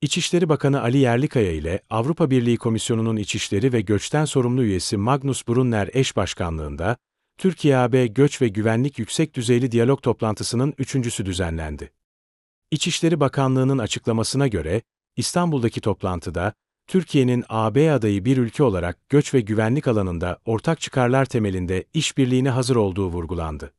İçişleri Bakanı Ali Yerlikaya ile Avrupa Birliği Komisyonu'nun İçişleri ve Göçten sorumlu üyesi Magnus Brunner eş başkanlığında, Türkiye-AB Göç ve Güvenlik Yüksek Düzeyli Diyalog toplantısının üçüncüsü düzenlendi. İçişleri Bakanlığı'nın açıklamasına göre, İstanbul'daki toplantıda, Türkiye'nin AB adayı bir ülke olarak göç ve güvenlik alanında ortak çıkarlar temelinde işbirliğine hazır olduğu vurgulandı.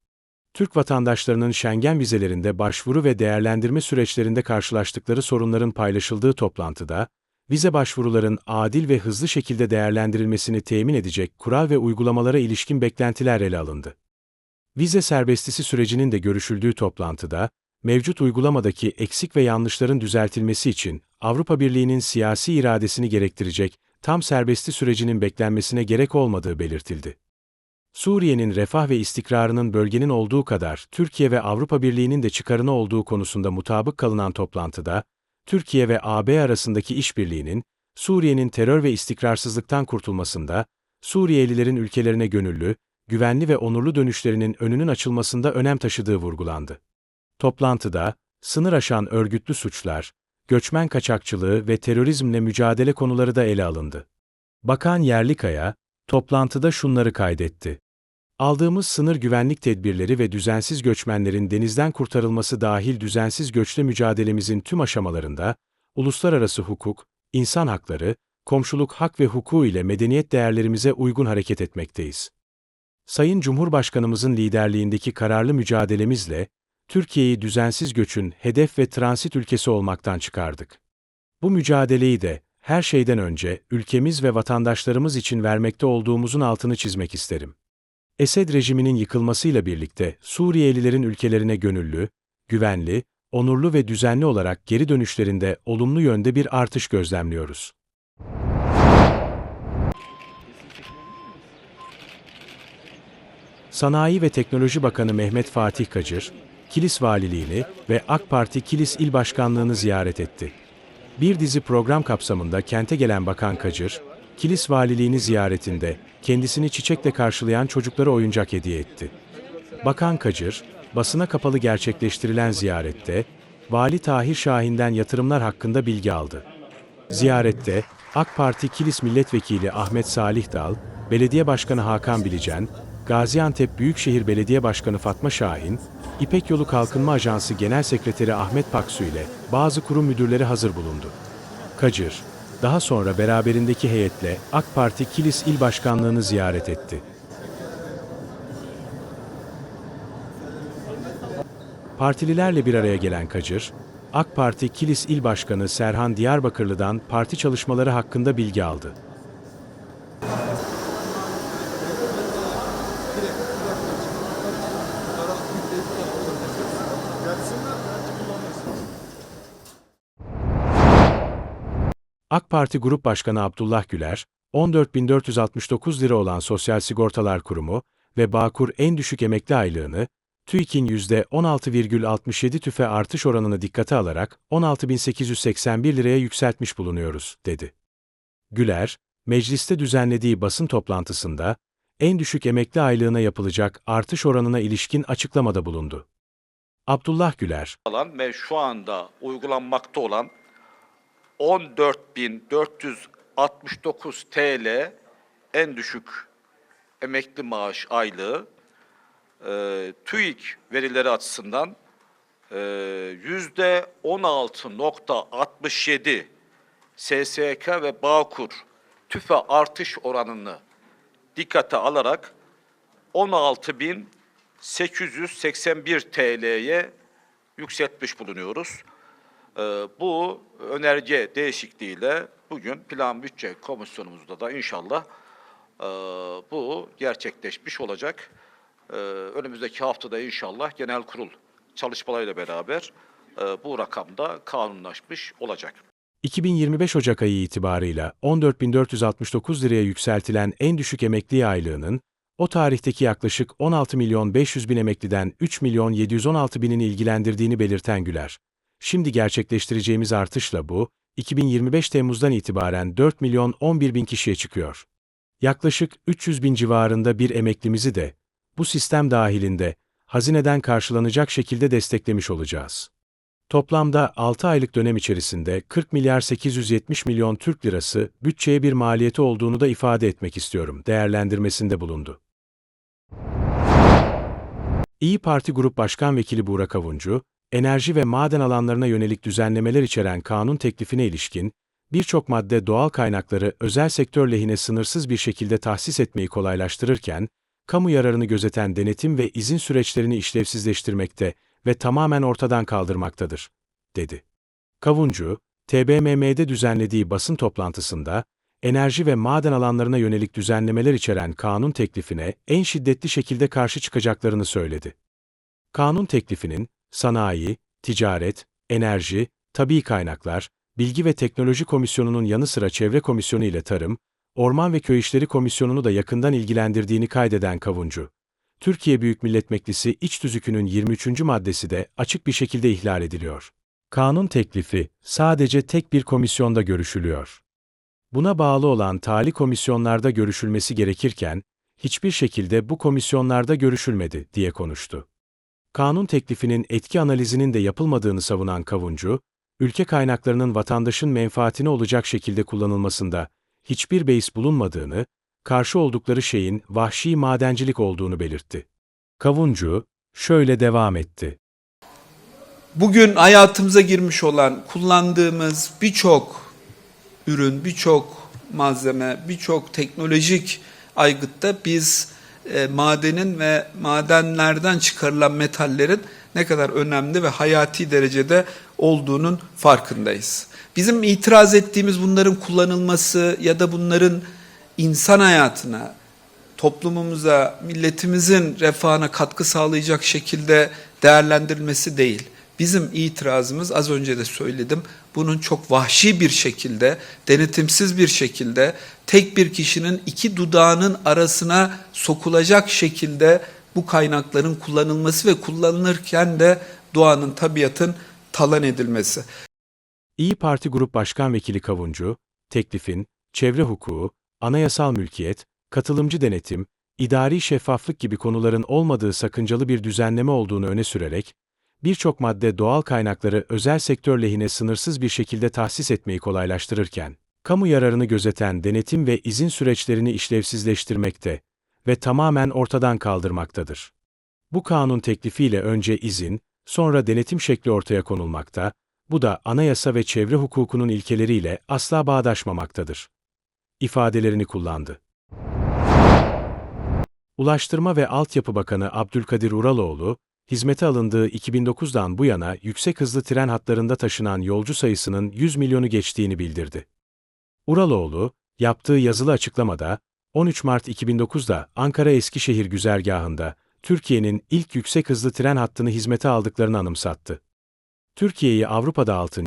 Türk vatandaşlarının Schengen vizelerinde başvuru ve değerlendirme süreçlerinde karşılaştıkları sorunların paylaşıldığı toplantıda, vize başvuruların adil ve hızlı şekilde değerlendirilmesini temin edecek kural ve uygulamalara ilişkin beklentiler ele alındı. Vize serbestisi sürecinin de görüşüldüğü toplantıda, mevcut uygulamadaki eksik ve yanlışların düzeltilmesi için Avrupa Birliği'nin siyasi iradesini gerektirecek tam serbesti sürecinin beklenmesine gerek olmadığı belirtildi. Suriye'nin refah ve istikrarının bölgenin olduğu kadar Türkiye ve Avrupa Birliği'nin de çıkarına olduğu konusunda mutabık kalınan toplantıda, Türkiye ve AB arasındaki işbirliğinin, Suriye'nin terör ve istikrarsızlıktan kurtulmasında, Suriyelilerin ülkelerine gönüllü, güvenli ve onurlu dönüşlerinin önünün açılmasında önem taşıdığı vurgulandı. Toplantıda, sınır aşan örgütlü suçlar, göçmen kaçakçılığı ve terörizmle mücadele konuları da ele alındı. Bakan Yerlikaya, toplantıda şunları kaydetti. Aldığımız sınır güvenlik tedbirleri ve düzensiz göçmenlerin denizden kurtarılması dahil düzensiz göçle mücadelemizin tüm aşamalarında, uluslararası hukuk, insan hakları, komşuluk hak ve hukuku ile medeniyet değerlerimize uygun hareket etmekteyiz. Sayın Cumhurbaşkanımızın liderliğindeki kararlı mücadelemizle, Türkiye'yi düzensiz göçün hedef ve transit ülkesi olmaktan çıkardık. Bu mücadeleyi de, her şeyden önce, ülkemiz ve vatandaşlarımız için vermekte olduğumuzun altını çizmek isterim. Esed rejiminin yıkılmasıyla birlikte Suriyelilerin ülkelerine gönüllü, güvenli, onurlu ve düzenli olarak geri dönüşlerinde olumlu yönde bir artış gözlemliyoruz. Sanayi ve Teknoloji Bakanı Mehmet Fatih Kacır, Kilis Valiliğini ve AK Parti Kilis İl Başkanlığını ziyaret etti. Bir dizi program kapsamında kente gelen Bakan Kacır, Kilis Valiliğini ziyaretinde kendisini çiçekle karşılayan çocuklara oyuncak hediye etti. Bakan Kacır, basına kapalı gerçekleştirilen ziyarette, Vali Tahir Şahin'den yatırımlar hakkında bilgi aldı. Ziyarette, AK Parti Kilis Milletvekili Ahmet Salih Dal, Belediye Başkanı Hakan Bilicen, Gaziantep Büyükşehir Belediye Başkanı Fatma Şahin, İpek Yolu Kalkınma Ajansı Genel Sekreteri Ahmet Paksu ile bazı kurum müdürleri hazır bulundu. Kacır, daha sonra beraberindeki heyetle AK Parti Kilis İl Başkanlığı'nı ziyaret etti. Partililerle bir araya gelen Kacır, AK Parti Kilis İl Başkanı Serhan Diyarbakırlı'dan parti çalışmaları hakkında bilgi aldı. AK Parti Grup Başkanı Abdullah Güler, 14.469 lira olan Sosyal Sigortalar Kurumu ve Bağkur en düşük emekli aylığını, TÜİK'in %16,67 tüfe artış oranını dikkate alarak 16.881 liraya yükseltmiş bulunuyoruz, dedi. Güler, mecliste düzenlediği basın toplantısında, en düşük emekli aylığına yapılacak artış oranına ilişkin açıklamada bulundu. Abdullah Güler, ve şu anda uygulanmakta olan 14.469 TL en düşük emekli maaş aylığı e, TÜİK verileri açısından e, yüzde 16.67 SSK ve Bağkur tüfe artış oranını dikkate alarak 16.881 TL'ye yükseltmiş bulunuyoruz. Ee, Bu önerge değişikliğiyle bugün Plan Bütçe Komisyonumuzda da inşallah e, bu gerçekleşmiş olacak. Ee, Önümüzdeki haftada inşallah genel kurul çalışmalarıyla beraber e, bu rakamda kanunlaşmış olacak. 2025 Ocak ayı itibarıyla 14.469 liraya yükseltilen en düşük emekli aylığının, o tarihteki yaklaşık 16 milyon 500 bin emekliden 3 milyon 716 binini ilgilendirdiğini belirten Güler, şimdi gerçekleştireceğimiz artışla bu, 2025 Temmuz'dan itibaren 4 milyon 11 bin kişiye çıkıyor. Yaklaşık 300 bin civarında bir emeklimizi de, bu sistem dahilinde, hazineden karşılanacak şekilde desteklemiş olacağız. Toplamda 6 aylık dönem içerisinde 40 milyar 870 milyon Türk lirası bütçeye bir maliyeti olduğunu da ifade etmek istiyorum değerlendirmesinde bulundu. İyi Parti Grup Başkan Vekili Burak Avuncu, enerji ve maden alanlarına yönelik düzenlemeler içeren kanun teklifine ilişkin, birçok madde doğal kaynakları özel sektör lehine sınırsız bir şekilde tahsis etmeyi kolaylaştırırken, kamu yararını gözeten denetim ve izin süreçlerini işlevsizleştirmekte ve tamamen ortadan kaldırmaktadır, dedi. Kavuncu, TBMM'de düzenlediği basın toplantısında, enerji ve maden alanlarına yönelik düzenlemeler içeren kanun teklifine en şiddetli şekilde karşı çıkacaklarını söyledi. Kanun teklifinin, sanayi, ticaret, enerji, tabi kaynaklar, Bilgi ve Teknoloji Komisyonu'nun yanı sıra Çevre Komisyonu ile Tarım, Orman ve Köy İşleri Komisyonu'nu da yakından ilgilendirdiğini kaydeden Kavuncu, Türkiye Büyük Millet Meclisi İç Tüzükü'nün 23. maddesi de açık bir şekilde ihlal ediliyor. Kanun teklifi sadece tek bir komisyonda görüşülüyor. Buna bağlı olan tali komisyonlarda görüşülmesi gerekirken, hiçbir şekilde bu komisyonlarda görüşülmedi diye konuştu. Kanun teklifinin etki analizinin de yapılmadığını savunan Kavuncu, ülke kaynaklarının vatandaşın menfaatine olacak şekilde kullanılmasında hiçbir beis bulunmadığını, karşı oldukları şeyin vahşi madencilik olduğunu belirtti. Kavuncu, şöyle devam etti. Bugün hayatımıza girmiş olan, kullandığımız birçok ürün, birçok malzeme, birçok teknolojik aygıtta biz e, madenin ve madenlerden çıkarılan metallerin ne kadar önemli ve hayati derecede olduğunun farkındayız. Bizim itiraz ettiğimiz bunların kullanılması ya da bunların insan hayatına, toplumumuza, milletimizin refahına katkı sağlayacak şekilde değerlendirilmesi değil. Bizim itirazımız az önce de söyledim. Bunun çok vahşi bir şekilde, denetimsiz bir şekilde tek bir kişinin iki dudağının arasına sokulacak şekilde bu kaynakların kullanılması ve kullanılırken de doğanın, tabiatın talan edilmesi. İyi Parti Grup Başkan Vekili Kavuncu, teklifin, çevre hukuku, anayasal mülkiyet, katılımcı denetim, idari şeffaflık gibi konuların olmadığı sakıncalı bir düzenleme olduğunu öne sürerek, birçok madde doğal kaynakları özel sektör lehine sınırsız bir şekilde tahsis etmeyi kolaylaştırırken, kamu yararını gözeten denetim ve izin süreçlerini işlevsizleştirmekte ve tamamen ortadan kaldırmaktadır. Bu kanun teklifiyle önce izin, sonra denetim şekli ortaya konulmakta, bu da anayasa ve çevre hukukunun ilkeleriyle asla bağdaşmamaktadır. ifadelerini kullandı. Ulaştırma ve Altyapı Bakanı Abdülkadir Uraloğlu, hizmete alındığı 2009'dan bu yana yüksek hızlı tren hatlarında taşınan yolcu sayısının 100 milyonu geçtiğini bildirdi. Uraloğlu, yaptığı yazılı açıklamada, 13 Mart 2009'da Ankara-Eskişehir güzergahında Türkiye'nin ilk yüksek hızlı tren hattını hizmete aldıklarını anımsattı. Türkiye'yi Avrupa'da 6.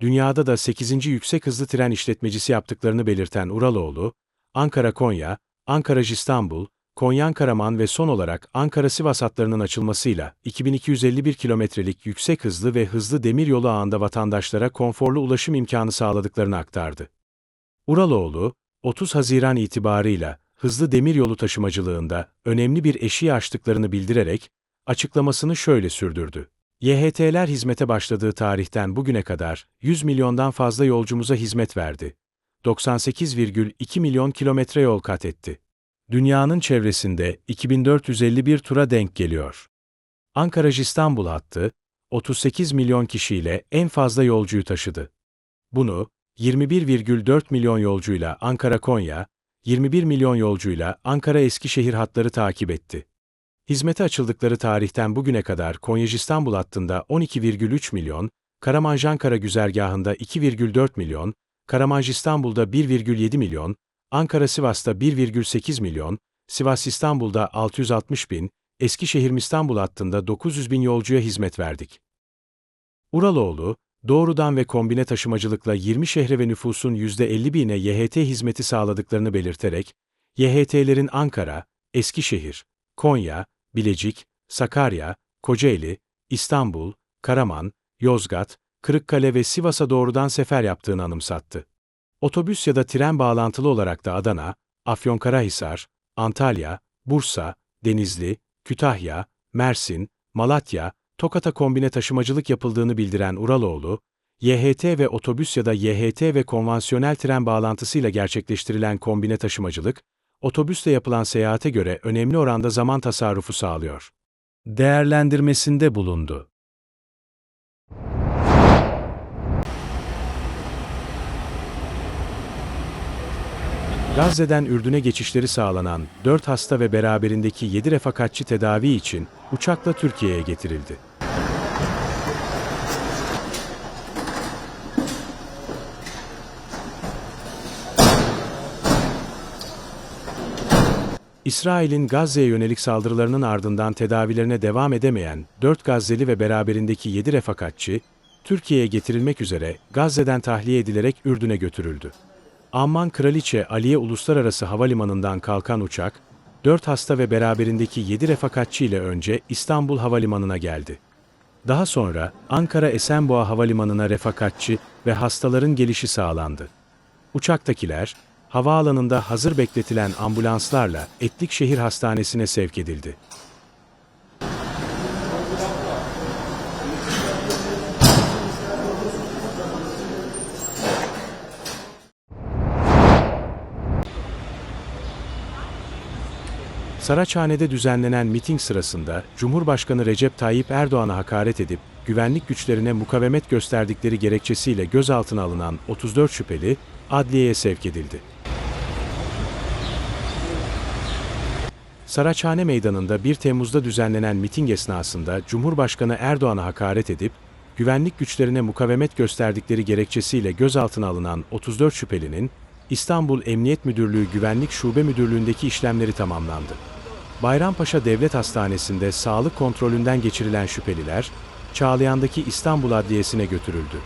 dünyada da 8. yüksek hızlı tren işletmecisi yaptıklarını belirten Uraloğlu, Ankara-Konya, Ankara-İstanbul, Konyan-Karaman ve son olarak Ankara-Sivas hatlarının açılmasıyla 2251 kilometrelik yüksek hızlı ve hızlı demiryolu ağında vatandaşlara konforlu ulaşım imkanı sağladıklarını aktardı. Uraloğlu, 30 Haziran itibarıyla hızlı demiryolu taşımacılığında önemli bir eşiği aştıklarını bildirerek açıklamasını şöyle sürdürdü. YHT'ler hizmete başladığı tarihten bugüne kadar 100 milyondan fazla yolcumuza hizmet verdi. 98,2 milyon kilometre yol kat etti. Dünyanın çevresinde 2451 tura denk geliyor. Ankara-İstanbul hattı, 38 milyon kişiyle en fazla yolcuyu taşıdı. Bunu, 21,4 milyon yolcuyla Ankara-Konya, 21 milyon yolcuyla Ankara-Eskişehir hatları takip etti. Hizmete açıldıkları tarihten bugüne kadar Konya-İstanbul hattında 12,3 milyon, Karamanj-Ankara güzergahında 2,4 milyon, Karamanj-İstanbul'da 1,7 milyon, Ankara-Sivas'ta 1,8 milyon, Sivas-İstanbul'da 660 bin, Eskişehir-İstanbul hattında 900 bin yolcuya hizmet verdik. Uraloğlu, doğrudan ve kombine taşımacılıkla 20 şehre ve nüfusun %50 bine YHT hizmeti sağladıklarını belirterek, YHT'lerin Ankara, Eskişehir, Konya, Bilecik, Sakarya, Kocaeli, İstanbul, Karaman, Yozgat, Kırıkkale ve Sivas'a doğrudan sefer yaptığını anımsattı. Otobüs ya da tren bağlantılı olarak da Adana, Afyonkarahisar, Antalya, Bursa, Denizli, Kütahya, Mersin, Malatya, Tokat'a kombine taşımacılık yapıldığını bildiren Uraloğlu, YHT ve otobüs ya da YHT ve konvansiyonel tren bağlantısıyla gerçekleştirilen kombine taşımacılık, otobüsle yapılan seyahate göre önemli oranda zaman tasarrufu sağlıyor. Değerlendirmesinde bulundu. Gazze'den Ürdün'e geçişleri sağlanan 4 hasta ve beraberindeki 7 refakatçi tedavi için uçakla Türkiye'ye getirildi. İsrail'in Gazze'ye yönelik saldırılarının ardından tedavilerine devam edemeyen 4 Gazze'li ve beraberindeki 7 refakatçi, Türkiye'ye getirilmek üzere Gazze'den tahliye edilerek Ürdün'e götürüldü. Amman Kraliçe Aliye Uluslararası Havalimanı'ndan kalkan uçak, 4 hasta ve beraberindeki 7 refakatçi ile önce İstanbul Havalimanı'na geldi. Daha sonra Ankara Esenboğa Havalimanı'na refakatçi ve hastaların gelişi sağlandı. Uçaktakiler, havaalanında hazır bekletilen ambulanslarla Etlikşehir Hastanesi'ne sevk edildi. Saraçhane'de düzenlenen miting sırasında Cumhurbaşkanı Recep Tayyip Erdoğan'a hakaret edip güvenlik güçlerine mukavemet gösterdikleri gerekçesiyle gözaltına alınan 34 şüpheli adliyeye sevk edildi. Saraçhane Meydanı'nda 1 Temmuz'da düzenlenen miting esnasında Cumhurbaşkanı Erdoğan'a hakaret edip güvenlik güçlerine mukavemet gösterdikleri gerekçesiyle gözaltına alınan 34 şüphelinin İstanbul Emniyet Müdürlüğü Güvenlik Şube Müdürlüğü'ndeki işlemleri tamamlandı. Bayrampaşa Devlet Hastanesi'nde sağlık kontrolünden geçirilen şüpheliler, Çağlayan'daki İstanbul Adliyesi'ne götürüldü.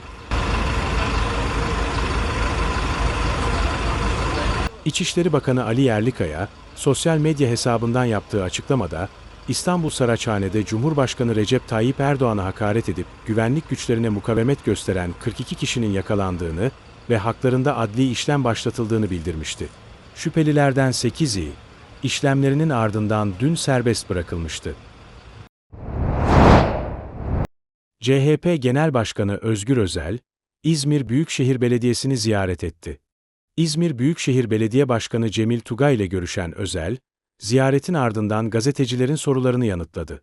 İçişleri Bakanı Ali Yerlikaya, sosyal medya hesabından yaptığı açıklamada, İstanbul Saraçhane'de Cumhurbaşkanı Recep Tayyip Erdoğan'a hakaret edip güvenlik güçlerine mukavemet gösteren 42 kişinin yakalandığını ve haklarında adli işlem başlatıldığını bildirmişti. Şüphelilerden 8'i, işlemlerinin ardından dün serbest bırakılmıştı. CHP Genel Başkanı Özgür Özel, İzmir Büyükşehir Belediyesi'ni ziyaret etti. İzmir Büyükşehir Belediye Başkanı Cemil Tugay ile görüşen Özel, ziyaretin ardından gazetecilerin sorularını yanıtladı.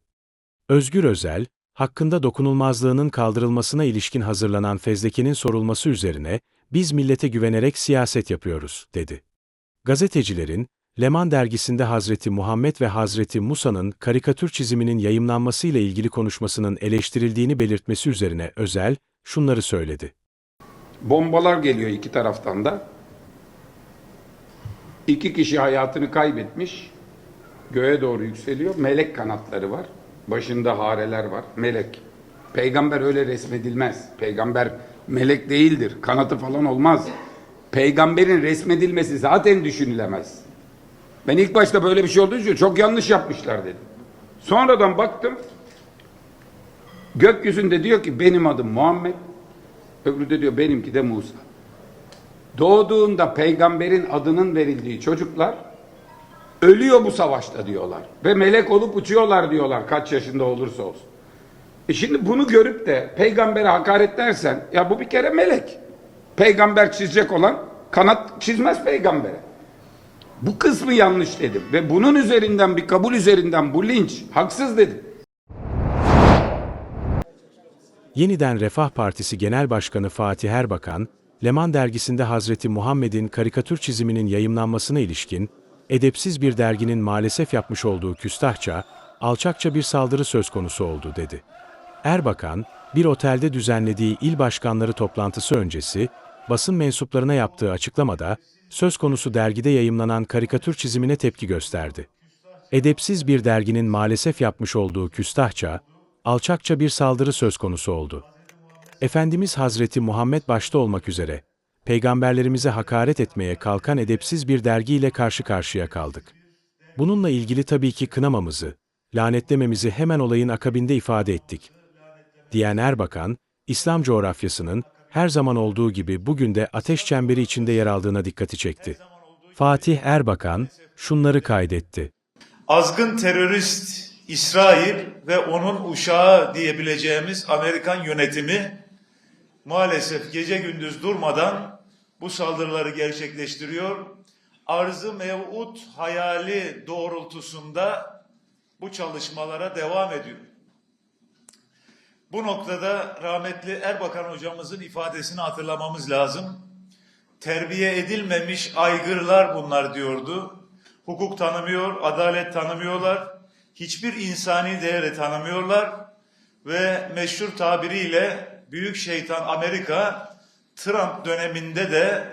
Özgür Özel, hakkında dokunulmazlığının kaldırılmasına ilişkin hazırlanan fezlekenin sorulması üzerine, biz millete güvenerek siyaset yapıyoruz, dedi. Gazetecilerin, Leman dergisinde Hazreti Muhammed ve Hazreti Musa'nın karikatür çiziminin yayımlanmasıyla ilgili konuşmasının eleştirildiğini belirtmesi üzerine Özel, şunları söyledi. Bombalar geliyor iki taraftan da. İki kişi hayatını kaybetmiş. Göğe doğru yükseliyor. Melek kanatları var. Başında hareler var. Melek. Peygamber öyle resmedilmez. Peygamber melek değildir. Kanatı falan olmaz. Peygamberin resmedilmesi zaten düşünülemez. Ben ilk başta böyle bir şey olduğu için çok yanlış yapmışlar dedim. Sonradan baktım. Gökyüzünde diyor ki benim adım Muhammed. Öbürü de diyor benimki de Musa. Doğduğunda peygamberin adının verildiği çocuklar ölüyor bu savaşta diyorlar. Ve melek olup uçuyorlar diyorlar kaç yaşında olursa olsun. E şimdi bunu görüp de peygambere hakaret dersen ya bu bir kere melek. Peygamber çizecek olan kanat çizmez peygambere. Bu kısmı yanlış dedim ve bunun üzerinden bir kabul üzerinden bu linç haksız dedim. Yeniden Refah Partisi Genel Başkanı Fatih Erbakan, Leman dergisinde Hazreti Muhammed'in karikatür çiziminin yayımlanmasına ilişkin, edepsiz bir derginin maalesef yapmış olduğu küstahça, alçakça bir saldırı söz konusu oldu dedi. Erbakan, bir otelde düzenlediği il başkanları toplantısı öncesi, basın mensuplarına yaptığı açıklamada, söz konusu dergide yayımlanan karikatür çizimine tepki gösterdi. Edepsiz bir derginin maalesef yapmış olduğu küstahça, alçakça bir saldırı söz konusu oldu. Efendimiz Hazreti Muhammed başta olmak üzere, peygamberlerimize hakaret etmeye kalkan edepsiz bir dergiyle karşı karşıya kaldık. Bununla ilgili tabii ki kınamamızı, lanetlememizi hemen olayın akabinde ifade ettik. Diyen Erbakan, İslam coğrafyasının her zaman olduğu gibi bugün de ateş çemberi içinde yer aldığına dikkati çekti. Fatih Erbakan şunları kaydetti. azgın terörist İsrail ve onun uşağı diyebileceğimiz Amerikan yönetimi maalesef gece gündüz durmadan bu saldırıları gerçekleştiriyor. Arzı mev'ud hayali doğrultusunda bu çalışmalara devam ediyor. Bu noktada rahmetli Erbakan hocamızın ifadesini hatırlamamız lazım. Terbiye edilmemiş aygırlar bunlar diyordu. Hukuk tanımıyor, adalet tanımıyorlar. Hiçbir insani değeri tanımıyorlar. Ve meşhur tabiriyle büyük şeytan Amerika Trump döneminde de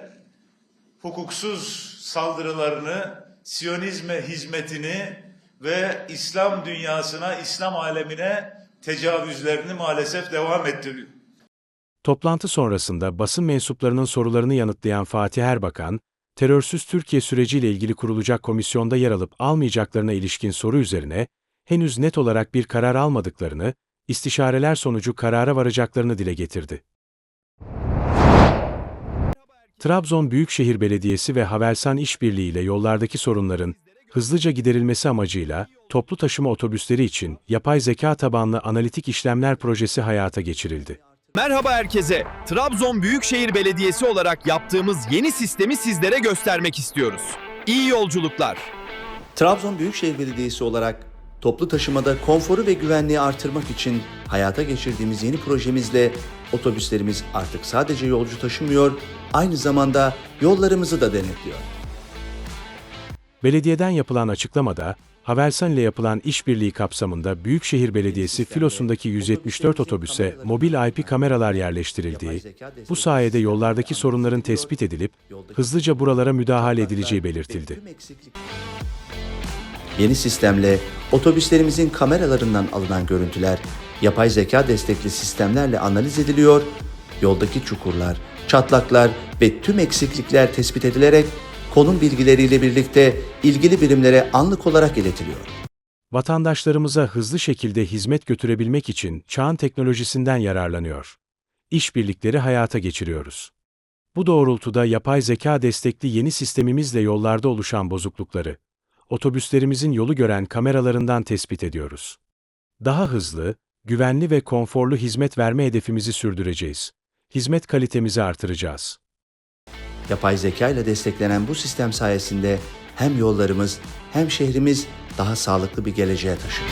hukuksuz saldırılarını, Siyonizme hizmetini ve İslam dünyasına, İslam alemine tecavüzlerini maalesef devam ettiriyor. Toplantı sonrasında basın mensuplarının sorularını yanıtlayan Fatih Erbakan, terörsüz Türkiye süreciyle ilgili kurulacak komisyonda yer alıp almayacaklarına ilişkin soru üzerine, henüz net olarak bir karar almadıklarını, istişareler sonucu karara varacaklarını dile getirdi. Trabzon Büyükşehir Belediyesi ve Havelsan İşbirliği ile yollardaki sorunların hızlıca giderilmesi amacıyla toplu taşıma otobüsleri için yapay zeka tabanlı analitik işlemler projesi hayata geçirildi. Merhaba herkese. Trabzon Büyükşehir Belediyesi olarak yaptığımız yeni sistemi sizlere göstermek istiyoruz. İyi yolculuklar. Trabzon Büyükşehir Belediyesi olarak toplu taşımada konforu ve güvenliği artırmak için hayata geçirdiğimiz yeni projemizle otobüslerimiz artık sadece yolcu taşımıyor, aynı zamanda yollarımızı da denetliyor. Belediyeden yapılan açıklamada, Havelsan ile yapılan işbirliği kapsamında Büyükşehir Belediyesi filosundaki 174 otobüse mobil IP kameralar yerleştirildiği, bu sayede yollardaki sorunların tespit edilip hızlıca buralara müdahale edileceği belirtildi. Yeni sistemle otobüslerimizin kameralarından alınan görüntüler yapay zeka destekli sistemlerle analiz ediliyor, yoldaki çukurlar, çatlaklar ve tüm eksiklikler tespit edilerek konum bilgileriyle birlikte ilgili birimlere anlık olarak iletiliyor. Vatandaşlarımıza hızlı şekilde hizmet götürebilmek için çağın teknolojisinden yararlanıyor. İşbirlikleri hayata geçiriyoruz. Bu doğrultuda yapay zeka destekli yeni sistemimizle yollarda oluşan bozuklukları, otobüslerimizin yolu gören kameralarından tespit ediyoruz. Daha hızlı, güvenli ve konforlu hizmet verme hedefimizi sürdüreceğiz. Hizmet kalitemizi artıracağız. Yapay zeka ile desteklenen bu sistem sayesinde hem yollarımız hem şehrimiz daha sağlıklı bir geleceğe taşıyor.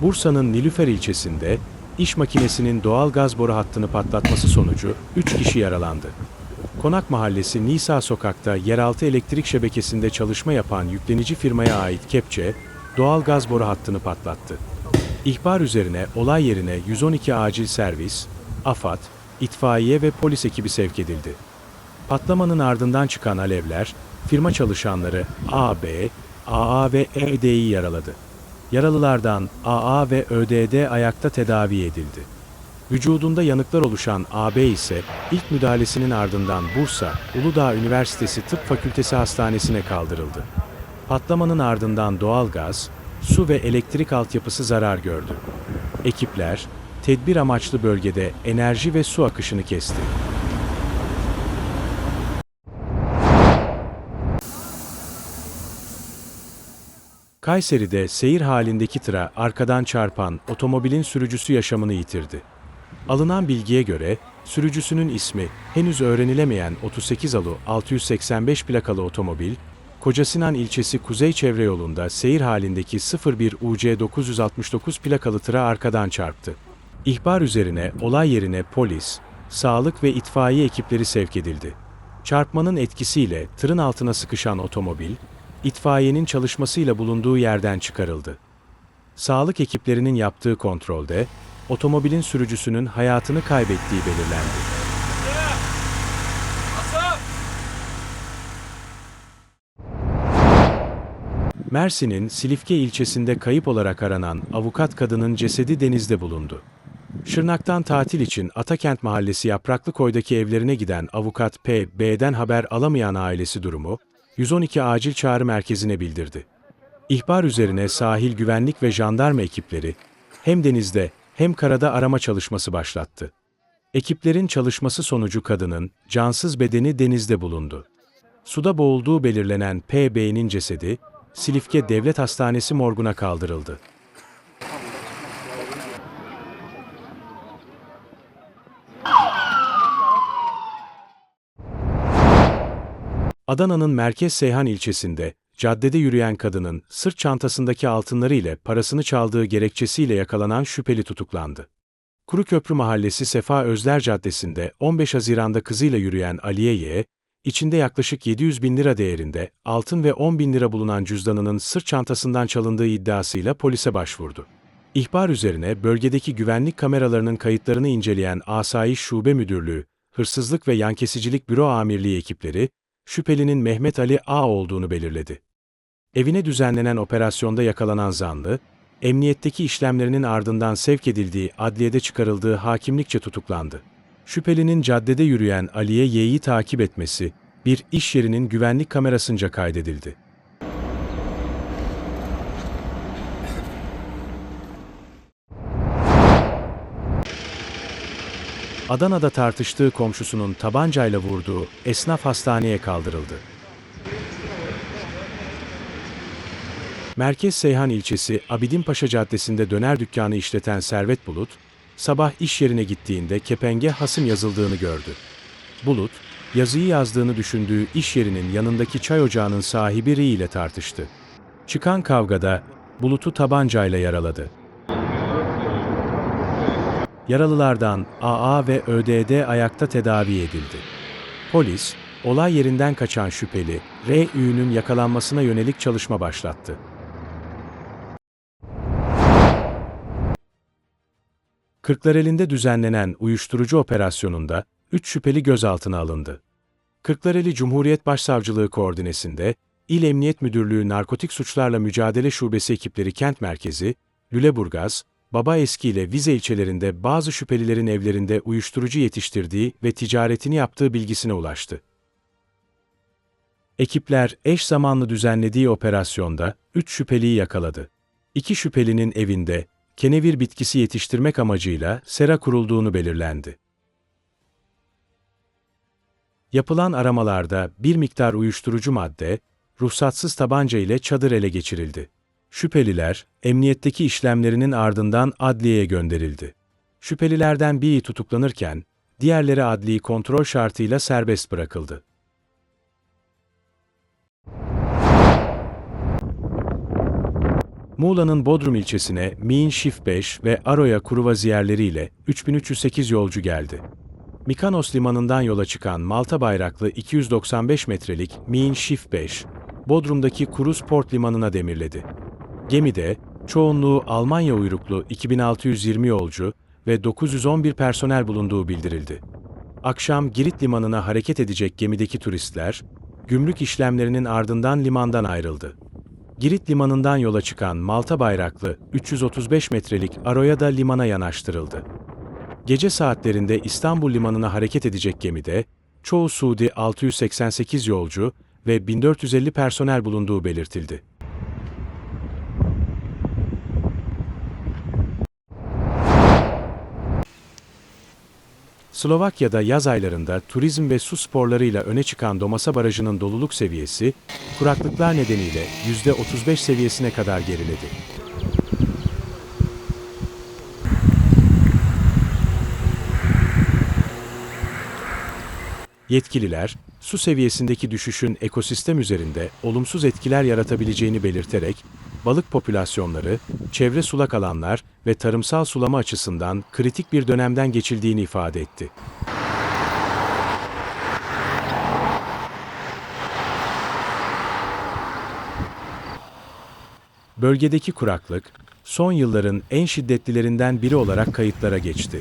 Bursa'nın Nilüfer ilçesinde iş makinesinin doğal gaz boru hattını patlatması sonucu 3 kişi yaralandı. Konak Mahallesi Nisa Sokak'ta yeraltı elektrik şebekesinde çalışma yapan yüklenici firmaya ait kepçe, doğal gaz boru hattını patlattı. İhbar üzerine olay yerine 112 acil servis, AFAD, itfaiye ve polis ekibi sevk edildi. Patlamanın ardından çıkan alevler, firma çalışanları AB, AA ve ED'yi yaraladı. Yaralılardan AA ve ÖDD ayakta tedavi edildi. Vücudunda yanıklar oluşan AB ise ilk müdahalesinin ardından Bursa Uludağ Üniversitesi Tıp Fakültesi Hastanesi'ne kaldırıldı. Patlamanın ardından doğalgaz, su ve elektrik altyapısı zarar gördü. Ekipler, tedbir amaçlı bölgede enerji ve su akışını kesti. Kayseri'de seyir halindeki tıra arkadan çarpan otomobilin sürücüsü yaşamını yitirdi. Alınan bilgiye göre sürücüsünün ismi henüz öğrenilemeyen 38 Alu 685 plakalı otomobil, Kocasinan ilçesi Kuzey Çevre Yolu'nda seyir halindeki 01 UC 969 plakalı tıra arkadan çarptı. İhbar üzerine olay yerine polis, sağlık ve itfaiye ekipleri sevk edildi. Çarpmanın etkisiyle tırın altına sıkışan otomobil, itfaiyenin çalışmasıyla bulunduğu yerden çıkarıldı. Sağlık ekiplerinin yaptığı kontrolde, otomobilin sürücüsünün hayatını kaybettiği belirlendi. Mersin'in Silifke ilçesinde kayıp olarak aranan avukat kadının cesedi denizde bulundu. Şırnak'tan tatil için Atakent Mahallesi Yapraklı Koy'daki evlerine giden avukat P. B'den haber alamayan ailesi durumu, 112 acil çağrı merkezine bildirdi. İhbar üzerine sahil güvenlik ve jandarma ekipleri hem denizde hem karada arama çalışması başlattı. Ekiplerin çalışması sonucu kadının cansız bedeni denizde bulundu. Suda boğulduğu belirlenen PB'nin cesedi Silifke Devlet Hastanesi morguna kaldırıldı. Adana'nın Merkez Seyhan ilçesinde caddede yürüyen kadının sırt çantasındaki altınları ile parasını çaldığı gerekçesiyle yakalanan şüpheli tutuklandı. Kuruköprü Mahallesi Sefa Özler Caddesi'nde 15 Haziran'da kızıyla yürüyen Aliye Y, içinde yaklaşık 700 bin lira değerinde altın ve 10 bin lira bulunan cüzdanının sırt çantasından çalındığı iddiasıyla polise başvurdu. İhbar üzerine bölgedeki güvenlik kameralarının kayıtlarını inceleyen Asayiş Şube Müdürlüğü, Hırsızlık ve Yankesicilik Büro Amirliği ekipleri, şüphelinin Mehmet Ali A olduğunu belirledi. Evine düzenlenen operasyonda yakalanan zanlı, emniyetteki işlemlerinin ardından sevk edildiği adliyede çıkarıldığı hakimlikçe tutuklandı. Şüphelinin caddede yürüyen Aliye Y'yi takip etmesi, bir iş yerinin güvenlik kamerasınca kaydedildi. Adana'da tartıştığı komşusunun tabancayla vurduğu esnaf hastaneye kaldırıldı. Merkez Seyhan ilçesi Abidinpaşa Caddesi'nde döner dükkanı işleten Servet Bulut, sabah iş yerine gittiğinde kepenge hasım yazıldığını gördü. Bulut, yazıyı yazdığını düşündüğü iş yerinin yanındaki çay ocağının sahibi Ri ile tartıştı. Çıkan kavgada Bulut'u tabancayla yaraladı. Yaralılardan AA ve ÖDD ayakta tedavi edildi. Polis, olay yerinden kaçan şüpheli R.Ü'nün yakalanmasına yönelik çalışma başlattı. Kırklareli'nde düzenlenen uyuşturucu operasyonunda 3 şüpheli gözaltına alındı. Kırklareli Cumhuriyet Başsavcılığı koordinesinde İl Emniyet Müdürlüğü Narkotik Suçlarla Mücadele Şubesi ekipleri kent merkezi, Lüleburgaz, Baba Eski ile Vize ilçelerinde bazı şüphelilerin evlerinde uyuşturucu yetiştirdiği ve ticaretini yaptığı bilgisine ulaştı. Ekipler eş zamanlı düzenlediği operasyonda 3 şüpheliyi yakaladı. İki şüphelinin evinde kenevir bitkisi yetiştirmek amacıyla sera kurulduğunu belirlendi. Yapılan aramalarda bir miktar uyuşturucu madde, ruhsatsız tabanca ile çadır ele geçirildi. Şüpheliler, emniyetteki işlemlerinin ardından adliyeye gönderildi. Şüphelilerden biri tutuklanırken, diğerleri adli kontrol şartıyla serbest bırakıldı. Muğla'nın Bodrum ilçesine Min Şif 5 ve Aroya kruvaziyerleriyle 3308 yolcu geldi. Mikanos limanından yola çıkan Malta bayraklı 295 metrelik Min Şif 5, Bodrum'daki Kruz Port limanına demirledi. Gemide, çoğunluğu Almanya uyruklu 2620 yolcu ve 911 personel bulunduğu bildirildi. Akşam Girit limanına hareket edecek gemideki turistler, gümrük işlemlerinin ardından limandan ayrıldı. Girit limanından yola çıkan Malta bayraklı 335 metrelik Aroya da limana yanaştırıldı. Gece saatlerinde İstanbul limanına hareket edecek gemide, çoğu Suudi 688 yolcu ve 1450 personel bulunduğu belirtildi. Slovakya'da yaz aylarında turizm ve su sporlarıyla öne çıkan Domasa Barajı'nın doluluk seviyesi, kuraklıklar nedeniyle %35 seviyesine kadar geriledi. Yetkililer, su seviyesindeki düşüşün ekosistem üzerinde olumsuz etkiler yaratabileceğini belirterek, balık popülasyonları, çevre sulak alanlar ve tarımsal sulama açısından kritik bir dönemden geçildiğini ifade etti. Bölgedeki kuraklık, son yılların en şiddetlilerinden biri olarak kayıtlara geçti.